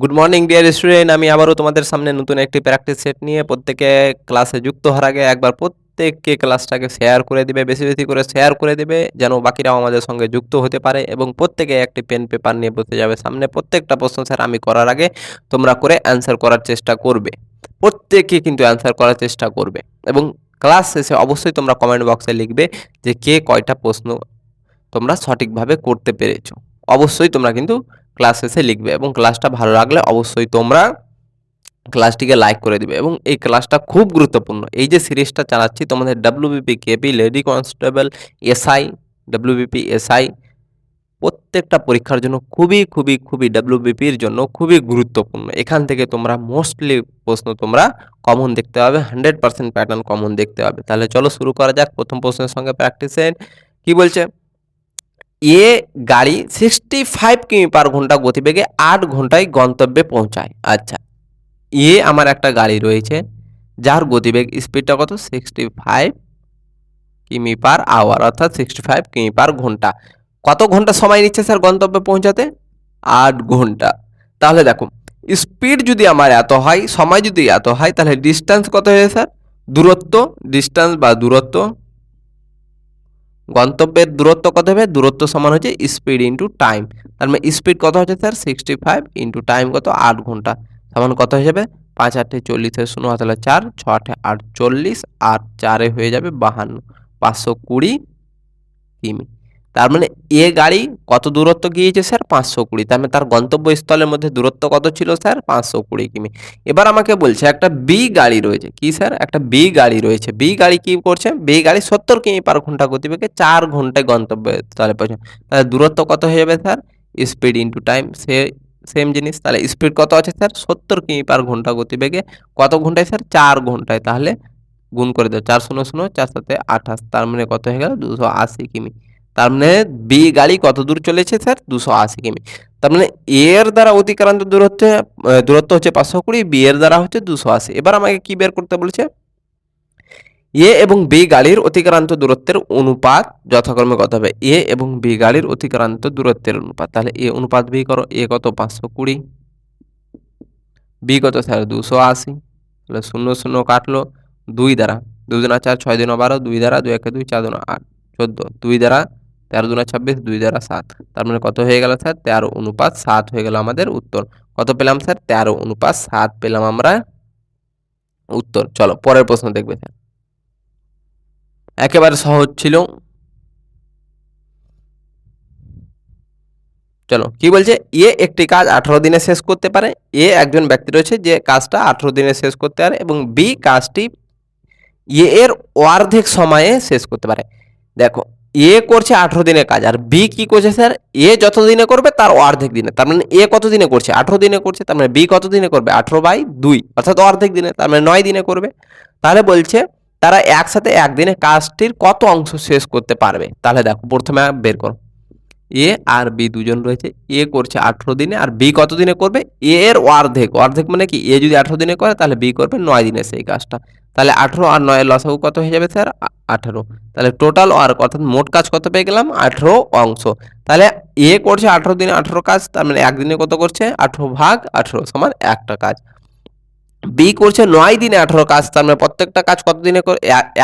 Good morning dear student আমি আবারও তোমাদের সামনে নতুন একটি প্র্যাকটিস সেট নিয়ে প্রত্যেকে ক্লাসে যুক্ত হওয়ার আগে একবার প্রত্যেককে ক্লাসটাকে শেয়ার করে দিবে, বেশি বেশি করে শেয়ার করে দিবে, যেন বাকিরাও আমাদের সঙ্গে যুক্ত হতে পারে এবং প্রত্যেকে একটি পেন পেপার নিয়ে বসে যাবে সামনে। প্রত্যেকটা প্রশ্ন স্যার আমি করার আগে তোমরা করে অ্যান্সার করার চেষ্টা করবে। প্রত্যেকে কিন্তু অ্যান্সার করার চেষ্টা করবে এবং ক্লাস শেষে অবশ্যই তোমরা কমেন্ট বক্সে লিখবে যে কে কয়টা প্রশ্ন তোমরা সঠিকভাবে করতে পেরেছ। অবশ্যই তোমরা কিন্তু ক্লাস শেষে লিখবে এবং ক্লাসটা ভালো লাগলে অবশ্যই তোমরা ক্লাসটিকে লাইক করে দিবে এবং এই ক্লাসটা খুব গুরুত্বপূর্ণ। এই যে সিরিজটা চালাচ্ছি, তোমাদের WBP KP lady constable SI WBP SI প্রত্যেকটা পরীক্ষার জন্য খুবই খুবই খুবই ডাব্লিউবিপির জন্য খুবই গুরুত্বপূর্ণ। এখান থেকে তোমরা মোস্টলি প্রশ্ন তোমরা কমন দেখতে পাবে হান্ড্রেড পার্সেন্ট প্যাটার্ন কমন দেখতে পাবে। তাহলে চলো শুরু করা যাক। প্রথম প্রশ্নের সঙ্গে প্র্যাকটিসের কি বলছে? এ গাড়ি সিক্সটি ফাইভ কিমি পার ঘণ্টা গতিবেগে আট ঘন্টায় গন্তব্যে পৌঁছায়। আচ্ছা এ আমার একটা গাড়ি রয়েছে, যার গতিবেগ স্পিডটা কত? সিক্সটি ফাইভ কিমি পার আওয়ার অর্থাৎ সিক্সটি ফাইভ কিমি পার ঘণ্টা কত ঘণ্টা সময় নিচ্ছে স্যার গন্তব্যে পৌঁছাতে? আট ঘণ্টা তাহলে দেখো স্পিড যদি আমার এত হয়, সময় যদি এত হয়, তাহলে ডিস্টেন্স কত হয়ে স্যার? দূরত্ব ডিস্টেন্স বা দূরত্ব গন্তব্যের দূরত্ব কত হবে? দূরত্ব সমান হচ্ছে স্পিড ইন্টু টাইম তার মানে স্পিড কত হচ্ছে sir sixty five into time কত? আট ঘণ্টা। সমান কত হয়ে যাবে? পাঁচ, আটে চল্লিশে শূন্য তাহলে চার, ছ, আটে আটচল্লিশ আর চারে হয়ে যাবে বাহান্ন। পাঁচশো কুড়ি কিমি। তার মানে এ গাড়ি কত দূরত্ব গিয়েছে স্যার? পাঁচশো কুড়ি। তার মানে তার গন্তব্যস্থলের মধ্যে দূরত্ব কত ছিল স্যার? পাঁচশো কুড়ি কিমি। এবার আমাকে বলছে একটা বি গাড়ি রয়েছে। কি স্যার? একটা বি গাড়ি রয়েছে। বি গাড়ি কি করছে? বি গাড়ি সত্তর কিমি পার ঘণ্টা গতিবেগে চার ঘন্টায় গন্তব্যস্থলে পৌঁছে। তাহলে দূরত্ব কত হয়ে যাবে স্যার? স্পিড ইন্টু টাইম সে সেম জিনিস। তাহলে স্পিড কত আছে স্যার? সত্তর কিমি পার ঘণ্টা গতিবেগে। কত ঘন্টায় স্যার? চার ঘন্টায়। তাহলে গুণ করে দাও। চার শূন্য শূন্য, চার সাথে আঠাশ। তার মানে কত হয়ে গেল? দুশো আশি কিমি। তার মানে বি গাড়ি কত দূর চলেছে স্যার দুশো আশি কিমি। তার মানে এ এর দ্বারা অতিক্রান্ত দূরত্ব দূরত্ব হচ্ছে পাঁচশো কুড়ি বি এর দ্বারা হচ্ছে দুশো আশি। এবার আমাকে কি বের করতে বলেছে? এ এবং বি গাড়ির অতিক্রান্ত দূরত্বের অনুপাত যথাক্রমে কত হবে? এ এবং বি গাড়ির অতিক্রান্ত দূরত্বের অনুপাত। তাহলে এ অনুপাত বি করো। এ কত? পাঁচশো কুড়ি। বি কত স্যার দুশো আশি। তাহলে শূন্য শূন্য কাটলো দুই দ্বারা। দুই চার, ছয় দিন বারো, দুই দ্বারা দুই একে দুই, চার দুনা আট, চোদ্দ। দুই দ্বারা তেরো দুনা ছাব্বিশ দুই দ্বারা সাত। তার মানে কত হয়ে গেল স্যার? তেরো অনুপাত সাত হয়ে গেল আমাদের উত্তর। কত পেলাম স্যার? তেরো অনুপাত সাত পেলাম আমরা উত্তর। চলো, পরের প্রশ্ন দেখবে স্যার। একেবারে সহজ ছিল। চলো, কি বলছে? এ একটি কাজ আঠারো দিনে শেষ করতে পারে। এ একজন ব্যক্তি রয়েছে যে কাজটা আঠারো দিনে শেষ করতে পারে এবং বি কাজটি এ এর অর্ধেক সময়ে শেষ করতে পারে। দেখো এ করছে আঠেরো দিনের কাজ, আর বি কি করছে স্যার? এ যত দিনে করবে তার অর্ধেক দিনে, তার মানে এ কত দিনে করছে? আঠেরো দিনে করছে, তার মানে বি কত দিনে করবে? আঠেরো বাই দুই, অর্থাৎ অর্ধেক দিনে, তার মানে নয় দিনে করবে। তাহলে বলছে তারা একসাথে একদিনে কাজটির কত অংশ শেষ করতে পারবে? তাহলে দেখো, প্রথমে বের করো। এ আর বি দুজন রয়েছে। এ করছে আঠেরো দিনে আর বি কত দিনে করবে? এ এর অর্ধেক। অর্ধেক মানে কি? এ যদি আঠেরো দিনে করে, তাহলে বি করবে নয় দিনে সেই কাজটা। তাহলে আঠেরো আর নয়ের লসাগু কত হয়ে যাবে স্যার আঠেরো। তাহলে টোটাল আর অর্থাৎ মোট কাজ কত পেয়ে গেলাম? আঠেরো অংশ। তাহলে এ করছে আঠেরো দিনে আঠেরো কাজ, তার মানে একদিনে কত করছে? আঠেরো ভাগ আঠেরো সমান একটা কাজ। বি করছে নয় দিনে আঠেরো কাজ, তার মানে প্রত্যেকটা কাজ কত দিনে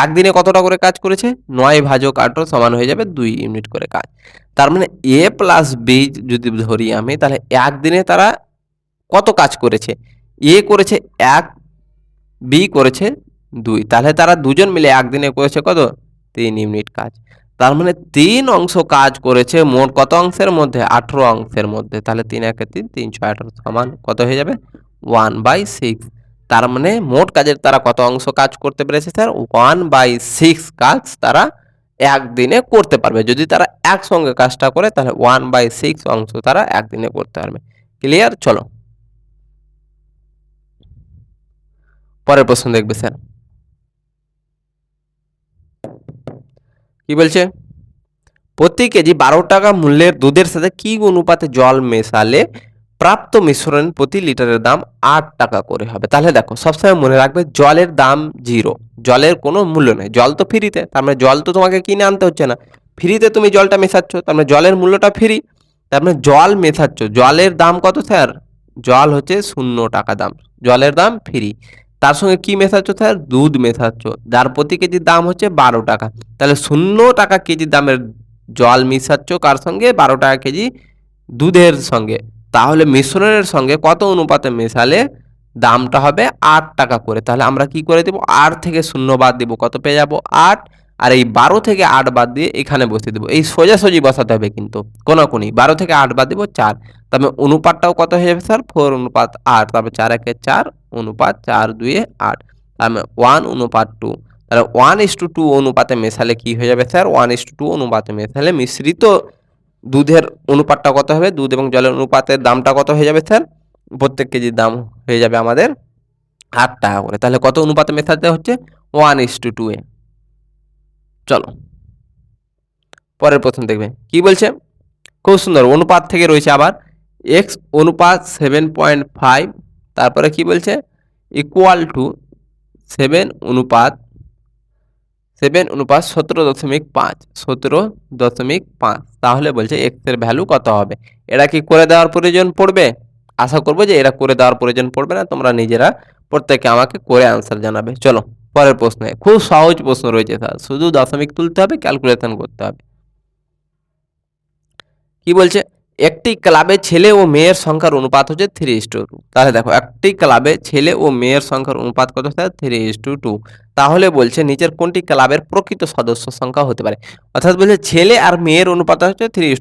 একদিনে কতটা করে কাজ করেছে? নয় ভাজক আঠেরো সমান হয়ে যাবে দুই ইউনিট করে কাজ। তার মানে এ প্লাস বি যদি ধরি আমি, তাহলে একদিনে তারা কত কাজ করেছে? এ করেছে এক, বি করেছে দুই। তাহলে তারা দুজন মিলে একদিনে করেছে কত? তিন ইউনিট কাজ। তার মানে তিন অংশ কাজ করেছে মোট কত অংশের মধ্যে? আঠেরো অংশের মধ্যে। তাহলে তিন একে তিন তিন ছয় আঠারো সমান কত হয়ে যাবে? One by six. তার মানে মোট কাজের তারা কত অংশ কাজ করতে পেরেছে স্যার? ওয়ান বাই সিক্স কাজ তারা একদিনে করতে পারবে। যদি তারা একসঙ্গে কাজটা করে, তাহলে ওয়ান বাই সিক্স অংশ তারা একদিনে করতে পারবে। ক্লিয়ার চলো। পরের প্রশ্ন দেখবে স্যার। কি বলছে? প্রতি কেজি বারো টাকা মূল্যের দুধের সাথে কি অনুপাতে জল মেশালে প্রাপ্ত মিশ্রণ প্রতি লিটারের দাম আট টাকা করে হবে। তাহলে দেখো, সবসময় মনে রাখবে জলের দাম জিরো। জলের কোনো মূল্য নেই। জল তো ফ্রিতে, তার মানে জল তো তোমাকে কিনে আনতে হচ্ছে না। ফ্রিতে তুমি জলটা মেশাচ্ছ, তার মানে জলের মূল্যটা ফ্রি, তার মানে জল মেশাচ্ছ। জলের দাম কত স্যার? জল হচ্ছে শূন্য টাকা দাম। জলের দাম ফ্রি। তার সঙ্গে কি মেশাচ্ছ স্যার? দুধ মেশাচ্ছ। যার প্রতি কেজির দাম হচ্ছে বারো টাকা। তাহলে শূন্য টাকা কেজি দামের জল মিশাচ্ছ কার সঙ্গে? বারো টাকা কেজি দুধের সঙ্গে। তাহলে মিশ্রণের সঙ্গে কত অনুপাতে মেশালে দামটা হবে আট টাকা করে? তাহলে আমরা কি করে দেবো? আট থেকে শূন্য বাদ দিব। কত পেয়ে যাব? আট। আর এই বারো থেকে আট বাদ দিয়ে এখানে বসিয়ে দেবো। এই সোজাসুজি বসাতে হবে কিন্তু, কোনাকুনি। বারো থেকে আট বাদ দিব, চার। তবে অনুপাতটাও কত হয়ে যাবে স্যার? ফোর অনুপাত আট। তারপর চার একে চার, অনুপাত চার দুয়ে আট। তারপরে ওয়ান অনুপাত টু। তাহলে ওয়ান ইস টু টু অনুপাতে মেশালে কি হয়ে যাবে sir? One is to two অনুপাতে মেশালে মিশ্রিত দুধের অনুপাতটা কত হবে? দুধ এবং জলের অনুপাতের দামটা কত হয়ে যাবে স্যার? প্রত্যেক কেজির দাম হয়ে যাবে আমাদের আট টাকা করে। তাহলে কত অনুপাতে মেশাতে হচ্ছে? ওয়ান ইস টু টু এ চলো, পরের প্রশ্ন দেখবে কি বলছে? খুব সুন্দর, অনুপাত থেকে রয়েছে আবার। এক্স অনুপাত সেভেন পয়েন্ট ফাইভ তারপরে কি বলছে? ইকুয়াল টু সেভেন অনুপাত সেভেন অনুপাত সতেরো দশমিক পাঁচ, সতেরো দশমিক পাঁচ। তাহলে বলছে এক্সের ভ্যালু কত হবে? এরা কি করে দেওয়ার প্রয়োজন পড়বে? আশা করব যে এরা করে দেওয়ার প্রয়োজন পড়বে না, তোমরা নিজেরা প্রত্যেকে আমাকে করে আনসার জানাবে। চলো, পরের প্রশ্নে, খুব সহজ প্রশ্ন রয়েছে স্যার শুধু দশমিক তুলতে হবে ক্যালকুলেশন করতে হবে। কি বলছে? একটি ক্লাবে ছেলে ও মেয়ের সংখ্যার অনুপাত হচ্ছে থ্রি ইস টু তাহলে দেখো, একটি ক্লাবে ছেলে ও মেয়ের সংখ্যার অনুপাত কত sir three is to two তাহলে বলছে নিচের কোনটি ক্লাবের প্রকৃত সদস্য সংখ্যা হতে পারে। অর্থাৎ বলছে ছেলে আর মেয়ের অনুপাত হচ্ছে থ্রি ইস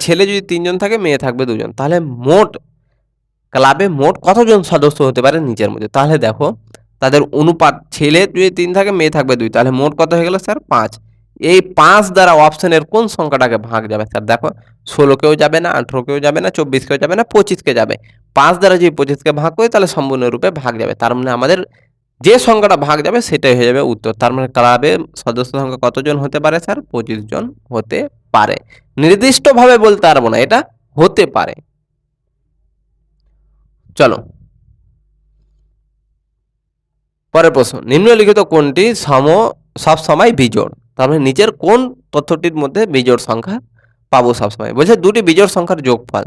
ছেলে যদি তিনজন থাকে, মেয়ে থাকবে দুজন। তাহলে মোট ক্লাবে মোট কতজন সদস্য হতে পারে নিচের মধ্যে? তাহলে দেখো, তাদের অনুপাত ছেলে যদি তিন থাকে, মেয়ে থাকবে দুই। তাহলে মোট কত হয়ে গেল স্যার? পাঁচ। এই পাঁচ দ্বারা অপশনের কোন সংখ্যাটাকে ভাগ যাবে? স্যার দেখো ষোলোকেও যাবে না, আঠেরো আঠেরোকেও যাবে না চব্বিশকেও যাবে না পঁচিশকে যাবে। পাঁচ দ্বারা যদি পঁচিশকে ভাগ করি, তাহলে সম্পূর্ণরূপে ভাগ যাবে। তার মানে আমাদের যে সংখ্যাটা ভাগ যাবে সেটাই হয়ে যাবে উত্তর। তার মানে ক্লাবে সদস্য সংখ্যা কতজন হতে পারে স্যার? পঁচিশ জন হতে পারে। নির্দিষ্টভাবে বলতে পারব না, এটা হতে পারে। চলো। পরের প্রশ্ন, নিম্নলিখিত কোনটি সম সব সময় বিজোড়? তার মানে নিচের কোন তথ্যটির মধ্যে বিজোড় সংখ্যা পাবো সবসময়? বলছে দুটি বিজোড় সংখ্যার যোগফল।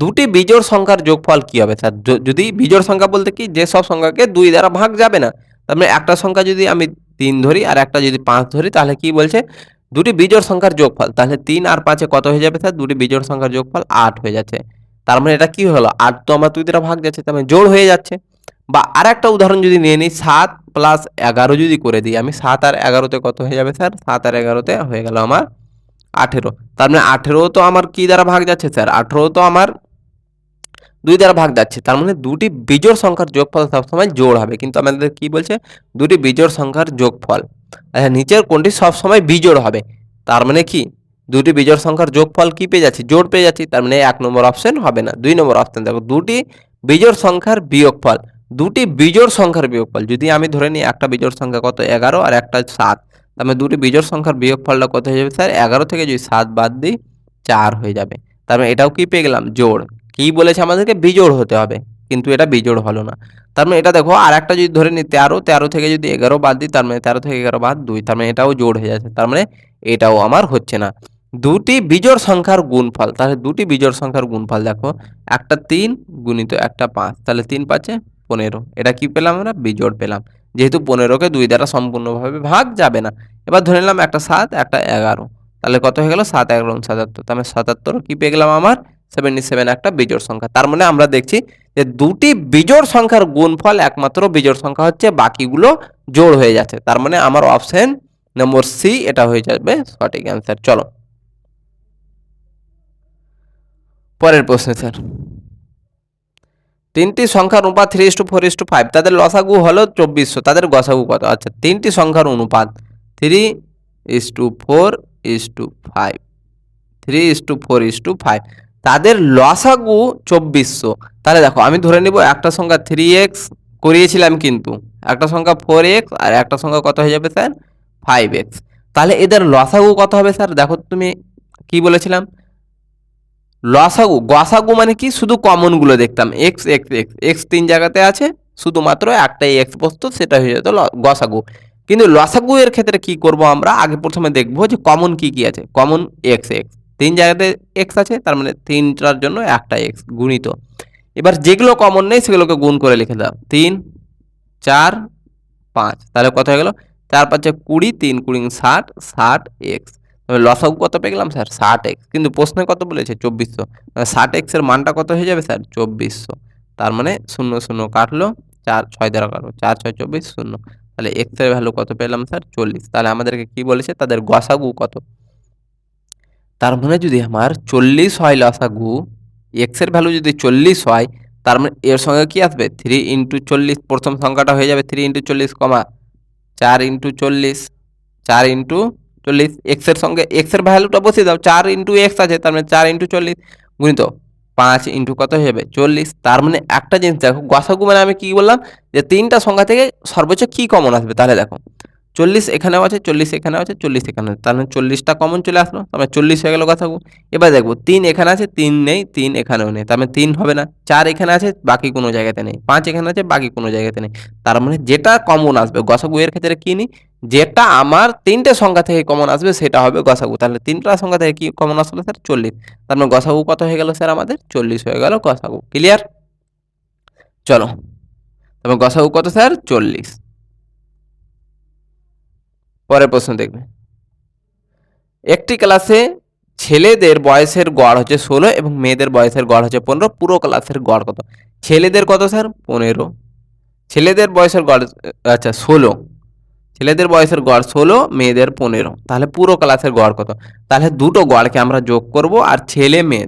দুটি বিজোড় সংখ্যার যোগফল কি হবে? স্যার যদি বিজোড় সংখ্যা বলতে কি, যে সব সংখ্যাকে দুই দ্বারা ভাগ যাবে না, তার মানে একটা সংখ্যা যদি আমি তিন ধরি আর একটা যদি পাঁচ ধরি, তাহলে কি বলছে? দুটি বিজোড় সংখ্যার যোগফল, তাহলে তিন আর পাঁচে কত হয়ে যাবে স্যার? দুটি বিজোড় সংখ্যার যোগফল আট হয়ে যাচ্ছে। তার মানে এটা কি হলো? আট তো আমার দুই দ্বারা ভাগ যাচ্ছে, তার মানে জোড় হয়ে যাচ্ছে। বা আর একটা উদাহরণ যদি নিয়ে নিই, সাত প্লাস এগারো যদি করে দিই, আমি সাত আর এগারোতে কত হয়ে যাবে স্যার? সাত আর এগারোতে হয়ে গেল আমার আঠেরো। তার মানে আঠেরো তো আমার কি দ্বারা ভাগ যাচ্ছে স্যার? আঠেরো তো আমার দুই দ্বারা ভাগ যাচ্ছে। তার মানে দুটি বিজোড় সংখ্যার যোগফল সবসময় জোড় হবে। কিন্তু আমাদের কি বলছে? দুটি বিজোড় সংখ্যার যোগফল। আচ্ছা নিচের কোনটি সবসময় বিজোড় হবে? তার মানে কি? দুটি বিজোড় সংখ্যার যোগফল কি পেয়ে যাচ্ছি? জোড় পেয়ে যাচ্ছি। তার মানে এক নম্বর অপশন হবে না, দুই নম্বর অপশন দেখো দুটি বিজোড় সংখ্যার বিয়োগফল, দুটি বিজোড় সংখ্যার বিয়োগফল। যদি আমি ধরে নিই একটা বিজোড় সংখ্যা কত? এগারো আর একটা সাত। তার মানে দুটি বিজোড় সংখ্যার বিয়োগফলটা কত হয়ে যাবে স্যার? এগারো থেকে যদি সাত বাদ দিই, চার হয়ে যাবে। তার মানে এটাও কি পেয়ে গেলাম? জোড়। কি বলেছে আমাদেরকে? বিজোড় হতে হবে। কিন্তু এটা বিজোড় হলো না। তার মানে এটা দেখো আর একটা যদি ধরে নিই তেরো তেরো থেকে যদি এগারো বাদ দিই, তার মানে তেরো থেকে এগারো বাদ দুই, তার মানে এটাও জোড় হয়ে যাচ্ছে। তার মানে এটাও আমার হচ্ছে না। দুটি বিজোড় সংখ্যার গুণফল, তাহলে দুটি বিজোড় সংখ্যার গুণফল দেখো, একটা তিন গুণিত একটা পাঁচ, তাহলে তিন পাঁচে পনেরো। এটা কি পেলাম আমরা? বিজোড় পেলাম। যেহেতু পনেরোকে দুই দ্বারা সম্পূর্ণভাবে ভাগ যাবে না। এবার ধরে নিলাম একটা সাত, একটা এগারো। তাহলে কত হয়ে গেল? সাত, এগারো, সাতাত্তর। তার মানে সাতাত্তর কি পেয়ে গেলাম আমার? সেভেন্টি সেভেন একটা বিজোড় সংখ্যা। তার মানে আমরা দেখছি যে দুটি বিজোড় সংখ্যার গুণফল একমাত্র বিজোড় সংখ্যা হচ্ছে, বাকিগুলো জোড় হয়ে যাচ্ছে। তার মানে আমার অপশন নম্বর সি এটা হয়ে যাবে, সঠিক অ্যান্সার চলো। পরের প্রশ্ন স্যার তিনটি সংখ্যার অনুপাত three to four to five তাদের লসাগু হলো চব্বিশশো। তাদের গসাগু কত? আচ্ছা তিনটি সংখ্যার অনুপাত three is to four is to five three is to four is to five তাদের লসাগু চব্বিশশো। তাহলে দেখো, আমি ধরে নিব একটা সংখ্যা থ্রি এক্স করিয়েছিলাম কিন্তু। একটা সংখ্যা ফোর এক্স আর একটা সংখ্যা কত হয়ে যাবে স্যার ফাইভ এক্স তাহলে এদের লসাগু কত হবে স্যার দেখো, তুমি কি বলেছিলাম? লসাগু গসাগু মানে কি? শুধু কমনগুলো দেখতাম। এক্স এক্স এক্স এক্স তিন জায়গাতে আছে, শুধুমাত্র একটাই এক্স বসতো, সেটা হয়ে যেত গসাগু কিন্তু লসাগু এর ক্ষেত্রে কি করব আমরা? আগে প্রথমে দেখব যে কমন কি কি আছে। কমন এক্স এক্স তিন জায়গাতে এক্স আছে, তার মানে তিনটার জন্য একটা এক্স গুণিত। এবার যেগুলো কমন নেই, সেগুলোকে গুণ করে লিখে দাও। তিন, চার, পাঁচ। তাহলে কত হয়ে গেল? চার, পাঁচে কুড়ি, তিন, কুড়ি, ষাট ষাট এক্স তবে লসাগু কত পেয়ে গেলাম, স্যার? ষাট এক্স কিন্তু প্রশ্নে কত বলেছে? চব্বিশশো। ষাট এক্সের মানটা কত হয়ে যাবে, স্যার? চব্বিশশো। তার মানে শূন্য শূন্য কাটলো, চার, ছয় দ্বারা কাটলো, চার, ছয়, চব্বিশ, শূন্য। তাহলে এক্সের ভ্যালু কত পেলাম, স্যার? চল্লিশ। তাহলে আমাদেরকে কি বলেছে? তাদের গসাগু কত? তার মানে যদি আমার চল্লিশ হয় লসাগু এক্সের ভ্যালু যদি চল্লিশ হয়, তার মানে এর সঙ্গে কি আসবে? থ্রি ইন্টু চল্লিশ, প্রথম সংখ্যাটা হয়ে যাবে থ্রি ইন্টু চল্লিশ কমা চার ইন্টু চল্লিশ, চার ইন্টু চল্লিশ এক্সের সঙ্গে এক্সের ভ্যালুটা বসিয়ে দাও, চার ইন্টু এক্স আছে, তার মানে চার ইন্টু চল্লিশ, গুণিত পাঁচ ইন্টু কত হয়ে যাবে? চল্লিশ, তার মানে একটা জিনিস দেখো, গসাগু মানে আমি কি বললাম? যে তিনটা সংখ্যা থেকে সর্বোচ্চ কি কমন আসবে? তাহলে দেখো চল্লিশ এখানেও আছে, চল্লিশ এখানেও আছে, চল্লিশ এখানে মানে চল্লিশটা কমন চলে আসলো তার চল্লিশ হয়ে গেল গসাগু এবার দেখব, তিন এখানে আছে, তিন নেই, তিন এখানেও নেই। তার মানে তিন হবে না, চার এখানে আছে, বাকি কোনো জায়গাতে নেই। পাঁচ এখানে আছে, বাকি কোনো জায়গাতে নেই। তার মানে যেটা কমন আসবে, গসাগু এর ক্ষেত্রে কি নিই? যেটা আমার তিনটে সংখ্যা থেকে কমন আসবে, সেটা হবে গসাগু। তাহলে তিনটা সংখ্যা থেকে কি কমন আসলো স্যার চল্লিশ। তার মানে গসাগু কত হয়ে গেল স্যার আমাদের? চল্লিশ হয়ে গেল গসাগু। ক্লিয়ার চলো। তবে গসাগু কত স্যার চল্লিশ। পরের প্রশ্ন দেখবে। একটি ক্লাসে ছেলেদের বয়সের গড় হচ্ছে ষোলো এবং মেয়েদের বয়সের গড় হচ্ছে পনেরো। পুরো ক্লাসের গড় কত? ছেলেদের কত স্যার পনেরো। ছেলেদের বয়সের গড় আচ্ছা ষোলো। ছেলেদের বয়সের গড় ষোলো, মেয়েদের পনেরো। তাহলে পুরো ক্লাসের গড় কত? তাহলে দুটো গড়কে আমরা যোগ করব আর ছেলে মেয়ে।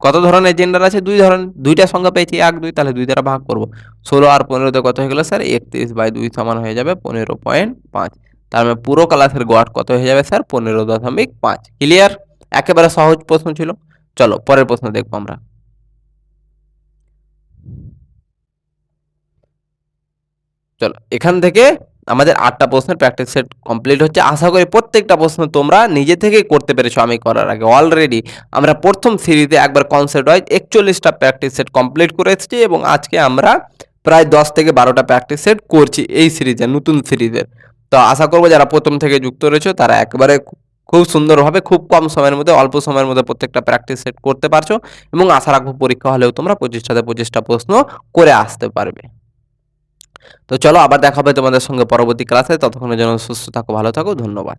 কত ধরনের জেন্ডার আছে? দুই ধরনের। দুইটা সংখ্যা পেয়েছি, এক, দুই, তাহলে দুই দ্বারা ভাগ করব। ষোলো আর পনেরোতে কত হয়ে গেল স্যার একত্রিশ বাই দুই সমান হয়ে যাবে পনেরো পয়েন্ট পাঁচ। তার মানে পুরো ক্লাসের গড় কত হয়ে যাবে স্যার? পনেরো দশমিক পাঁচ। ক্লিয়ার একেবারে সহজ প্রশ্ন ছিল। চলো, পরের প্রশ্ন দেখব আমরা। চলো, এখান থেকে আমাদের আটটা প্রশ্নের প্র্যাকটিস সেট কমপ্লিট হচ্ছে। আশা করি প্রত্যেকটা প্রশ্ন তোমরা নিজে থেকেই করতে পেরেছ আমি করার আগে। অলরেডি আমরা প্রথম সিরিজে একবার কনসেপ্ট ওয়াইজ একচল্লিশটা প্র্যাকটিস সেট কমপ্লিট করে এসেছি এবং আজকে আমরা প্রায় দশ থেকে বারোটা প্র্যাকটিস সেট করছি এই সিরিজে নতুন সিরিজের তো আশা করব যারা প্রথম থেকে যুক্ত রয়েছে, তারা একবারে খুব সুন্দরভাবে খুব কম সময়ের মধ্যে, অল্প সময়ের মধ্যে প্রত্যেকটা প্র্যাকটিস সেট করতে পারছ এবং আশা রাখব পরীক্ষা হলেও তোমরা পঁচিশটাতে পঁচিশটা প্রশ্ন করে আসতে পারবে। তো চলো আবার দেখা হবে তোমাদের সঙ্গে পরবর্তী ক্লাসে ততক্ষণের জন্য সুস্থ থাকো, ভালো থাকো, ধন্যবাদ।